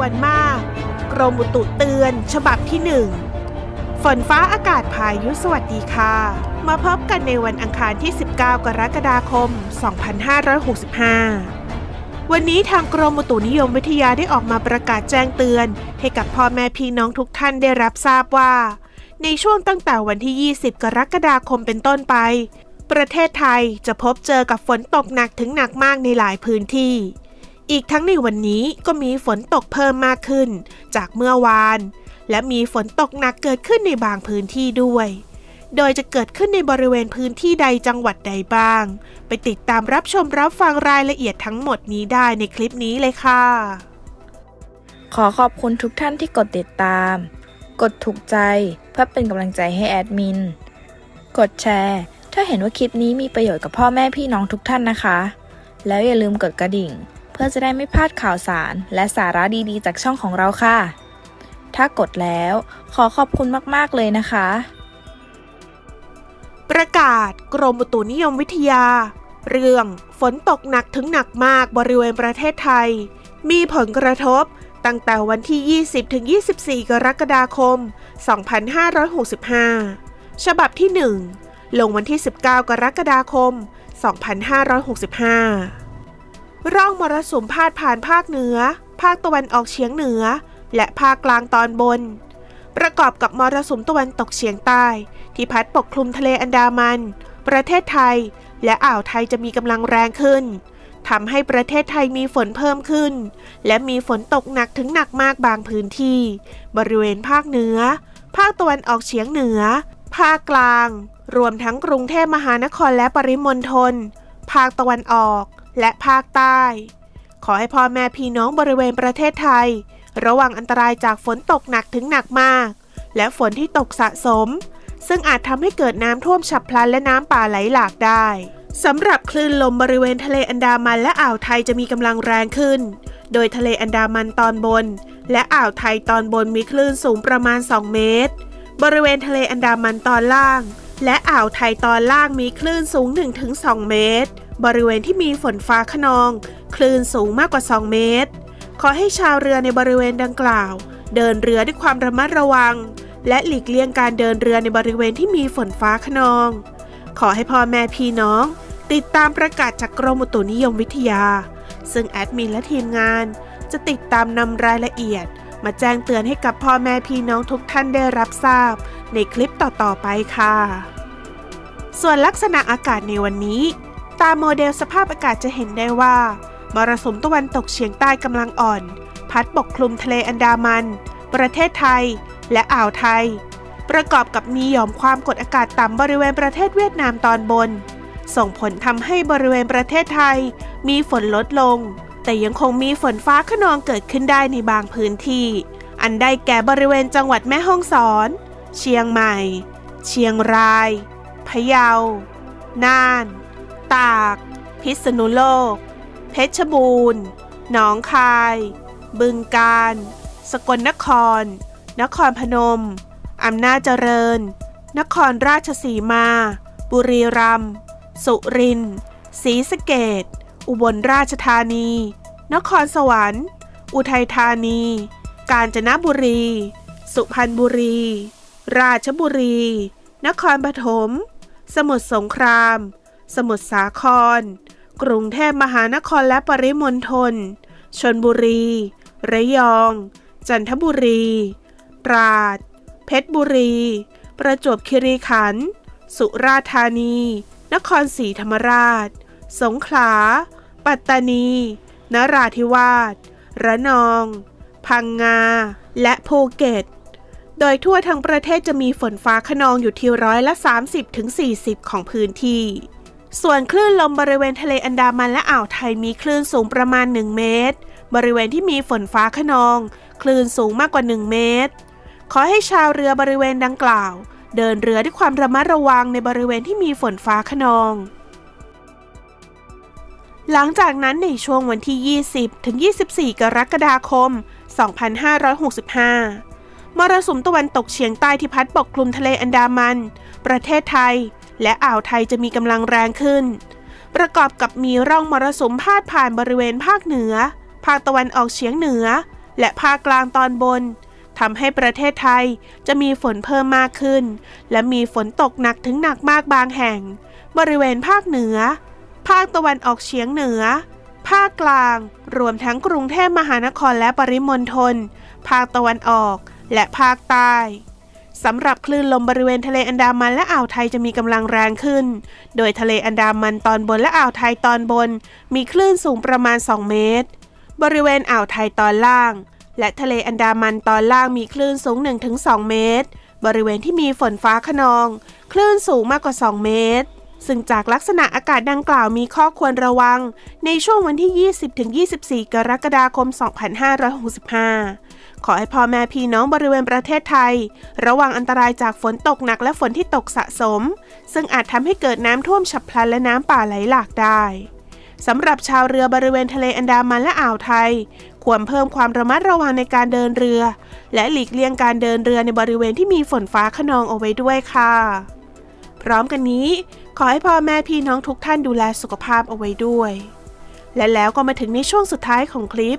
วนมาก กรมอุตุเตือน ฉบับที่หนึ่งฝนฟ้าอากาศพายุสวัสดีค่ะ มาพบกันในวันอังคารที่ 19 กรกฎาคม 2565 วันนี้ทางกรมอุตุนิยมวิทยาได้ออกมาประกาศแจ้งเตือน ให้กับพ่อแม่พี่น้องทุกท่านได้รับทราบว่า ในช่วงตั้งแต่วันที่ 20 กรกฎาคมเป็นต้นไป ประเทศไทยจะพบเจอกับฝนตกหนักถึงหนักมากในหลายพื้นที่ อีกทั้งในวันนี้ก็มีฝนตกเพิ่มมากขึ้น จากเมื่อวาน และมีฝนตกหนักเกิดขึ้นในบางพื้นที่ด้วย โดยจะเกิดขึ้นในบริเวณพื้นที่ใดจังหวัดใดบ้าง ไปติดตามรับชมรับฟังรายละเอียดทั้งหมดนี้ได้ในคลิปนี้เลยค่ะ ขอขอบคุณทุกท่านที่กดติดตาม กดถูกใจเพื่อเป็นกำลังใจให้แอดมิน กดแชร์ ถ้าเห็นว่าคลิปนี้มีประโยชน์กับพ่อแม่พี่น้องทุกท่านนะคะ แล้วอย่าลืมกดกระดิ่ง พื่อจะได้ไม่พลาดข่าวสาร และสาระดีๆ จากช่องของเราค่ะ ถ้ากดแล้วขอขอบคุณมากๆเลยนะคะ ประกาศกรมอุตุนิยมวิทยา เรื่องฝนตกหนักถึงหนักมากบริเวณประเทศไทย มีผลกระทบตั้งแต่วันที่ 20-24 กรกฎาคม 2565 ฉบับที่ 1 ลงวันที่ 19 กรกฎาคม 2565 ร่องมรสุมพาดผ่านภาคเหนือ ภาคตะวันออกเฉียงเหนือ และภาคกลางตอนบน ประกอบกับมรสุมตะวันตกเฉียงใต้ ที่พัดปกคลุมทะเลอันดามัน ประเทศไทย และอ่าวไทยจะมีกำลังแรงขึ้นทำให้ประเทศไทยมีฝนเพิ่มขึ้น และมีฝนตกหนักถึงหนักมากบางพื้นที่ บริเวณภาคเหนือ ภาคตะวันออกเฉียงเหนือ ภาคกลาง รวมทั้งกรุงเทพมหานครและปริมณฑล ภาคตะวันออก และภาคใต้ ขอให้พ่อแม่พี่น้องบริเวณประเทศไทย ระวังอันตรายจากฝนตกหนักถึงหนักมาก และฝนที่ตกสะสม ซึ่งอาจทำให้เกิดน้ำท่วมฉับพลันและน้ำป่าไหลหลากได้สำหรับคลื่นลมบริเวณทะเลอันดามันและอ่าวไทยจะมีกำลังแรงขึ้น โดยทะเลอันดามันตอนบน และอ่าวไทยตอนบนมีคลื่นสูงประมาณ 2 เมตร บริเวณทะเลอันดามันตอนล่าง และอ่าวไทยตอนล่างมีคลื่นสูง 1-2 เมตร บริเวณที่มีฝนฟ้าขนอง คลื่นสูงมากกว่า 2 เมตร ขอให้ชาวเรือในบริเวณดังกล่าว เดินเรือด้วยความระมัดระวัง และหลีกเลี่ยงการเดินเรือในบริเวณที่มีฝนฟ้าขนอง ขอให้พ่อแม่พี่น้อง ติดตามประกาศจากกรมอุตุนิยมวิทยา ซึ่งแอดมินและทีมงาน จะติดตามนำรายละเอียด มาแจ้งเตือนให้กับพ่อแม่พี่น้องทุกท่านได้รับทราบ ในคลิปต่อๆไปค่ะ ส่วนลักษณะอากาศในวันนี้ ตามโมเดลสภาพอากาศจะเห็นได้ว่ามรสุมตะวันตกเฉียงใต้กำลังอ่อน พัดปกคลุมทะเลอันดามัน ประเทศไทย และอ่าวไทย ประกอบกับมีหย่อมความกดอากาศต่ำบริเวณประเทศเวียดนามตอนบน ส่งผลทำให้บริเวณประเทศไทย มีฝนลดลง แต่ยังคงมีฝนฟ้าขนองเกิดขึ้นได้ในบางพื้นที่ อันได้แก่บริเวณจังหวัดแม่ฮ่องสอน เชียงใหม่ เชียงราย พะเยา น่าน ตาก พิษณุโลก เพชรบูรณ์ หนองคาย บึงกาฬ สกลนคร นครพนม อำนาจเจริญ นครราชสีมา บุรีรัมย์ สุรินทร์ ศรีสะเกดอุบลราชธานี นครสวรรค์ อุทัยธานี กาญจนบุรี สุพรรณบุรี ราชบุรี นครปฐม สมุทรสงคราม สมุทรสาคร กรุงเทพมหานครและปริมณฑล ชนบุรี ระยอง จันทบุรี ตราด เพชรบุรี ประจวบคีรีขันธ์ สุราษฎร์ธานี นครศรีธรรมราช สงขลา ปัตตานี นราธิวาส ระนอง พังงา และภูเก็ตโดยทั่วทั้งประเทศจะมีฝนฟ้าขนองอยู่ที่ร้อยละ 30-40 ของพื้นที่ ส่วนคลื่นลมบริเวณทะเลอันดามันและอ่าวไทยมีคลื่นสูงประมาณ 1 เมตร บริเวณที่มีฝนฟ้าขนอง คลื่นสูงมากกว่า 1 เมตร ขอให้ชาวเรือบริเวณดังกล่าว เดินเรือด้วยความระมัดระวังในบริเวณที่มีฝนฟ้าขนอง หลังจากนั้นในช่วงวันที่ 20 ถึง 24 กรกฎาคม 2565 มรสุมตะวันตกเฉียงใต้ที่พัดปกคลุมทะเลอันดามัน ประเทศไทย และอ่าวไทยจะมีกำลังแรงขึ้น ประกอบกับมีร่องมรสุมพาดผ่านบริเวณภาคเหนือ ภาคตะวันออกเฉียงเหนือ และภาคกลางตอนบนทำให้ประเทศไทยจะมีฝนเพิ่มมากขึ้น และมีฝนตกหนักถึงหนักมากบางแห่ง บริเวณภาคเหนือ ภาคตะวันออกเฉียงเหนือ ภาคกลาง รวมทั้งกรุงเทพมหานครและปริมณฑลภาคตะวันออก และภาคใต้ สำหรับคลื่นลมบริเวณทะเลอันดามันและอ่าวไทยจะมีกำลังแรงขึ้น โดยทะเลอันดามันตอนบนและอ่าวไทยตอนบน มีคลื่นสูงประมาณ 2 เมตร บริเวณอ่าวไทยตอนล่าง และทะเลอันดามันตอนล่างมีคลื่นสูง 1-2 เมตร บริเวณที่มีฝนฟ้าขนอง คลื่นสูงมากกว่า 2 เมตร ซึ่งจากลักษณะอากาศดังกล่าวมีข้อควรระวัง ในช่วงวันที่ 20-24 กรกฎาคม 2565 ขอให้พ่อแม่พี่น้องบริเวณประเทศไทย ระวังอันตรายจากฝนตกหนักและฝนที่ตกสะสม ซึ่งอาจทำให้เกิดน้ำท่วมฉับพลันและน้ำป่าไหลหลากได้สำหรับชาวเรือบริเวณทะเลอันดามันและอ่าวไทย ควรเพิ่มความระมัดระวังในการเดินเรือ และหลีกเลี่ยงการเดินเรือในบริเวณที่มีฝนฟ้าขนองเอาไว้ด้วยค่ะ พร้อมกันนี้ ขอให้พ่อแม่พี่น้องทุกท่านดูแลสุขภาพเอาไว้ด้วย และแล้วก็มาถึงในช่วงสุดท้ายของคลิป